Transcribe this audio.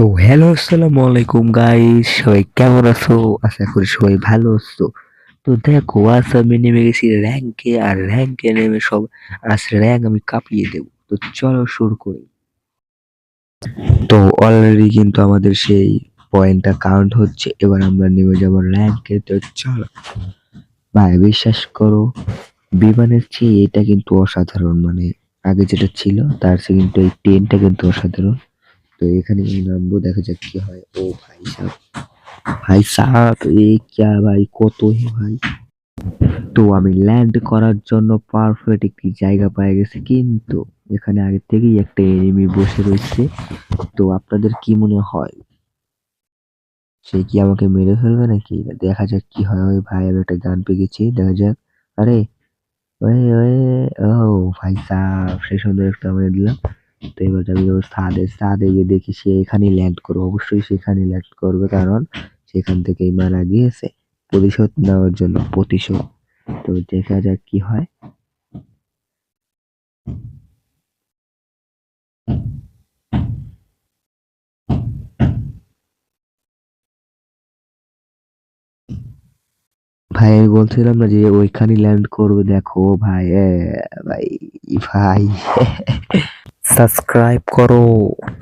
তো হ্যালো আসসালামু আলাইকুম গাইস সবাই কেমন আছো? আশা করি সবাই ভালো আছো। তো দেখো, আজ আমি নেমে গেছি র্যাঙ্কে আর র্যাঙ্কে নেমে সব, আজ র্যাঙ্ক আমি কাঁপিয়ে দেব। তো চলো শুরু করি। তো অলরেডি কিন্তু আমাদের সেই পয়েন্টটা কাউন্ট হচ্ছে, এবার আমরা নেমে যাব র্যাঙ্কে তো চলো, ভাই বিশ্বাস করো, বিমানের চেয়ে এটা কিন্তু অসাধারণ মানে আগে যেটা ছিল, তার চেয়ে কিন্তু এই ট্রেনটা কিন্তু অসাধারণ। তো এখানে আমি নামবো, দেখা যাক কি হয়। ও ভাই সাহেব ভাই সাহেব এই ক্যা ভাই, কত হে ভাই। তো আমি ল্যান্ড করার জন্য পারফেক্ট একটি জায়গা পেয়ে গেছি, কিন্তু এখানে আগে থেকেই একটা এনিমি বসে রয়েছে। তো আপনাদের কি মনে হয়? সে কি আমাকে মেরে ফেলবে নাকি? দেখা যাক কি হয়। ওই ভাই, আমি একটা গান পেয়ে গেছি, দেখা যাক। আরে ওয়ে ওয়ে ও ভাই সাহেব সে সুন্দর একটা আমি দিলাম। তো এবার আমি যাব ছাদে ছাদে গিয়ে দেখি সে এখানেই ল্যান্ড করবে। অবশ্যই সেখানে ল্যান্ড করবে, কারণ সেখান থেকেই মারা গিয়েছে। প্রতিশোধ নেওয়ার জন্য, প্রতিশোধ। তো দেখা যাক কি হয়। ভাই, আমি বলছিলাম না যে ওইখানে ল্যান্ড করবে? দেখো ভাই ভাই ভাই। সাবস্ক্রাইব করো।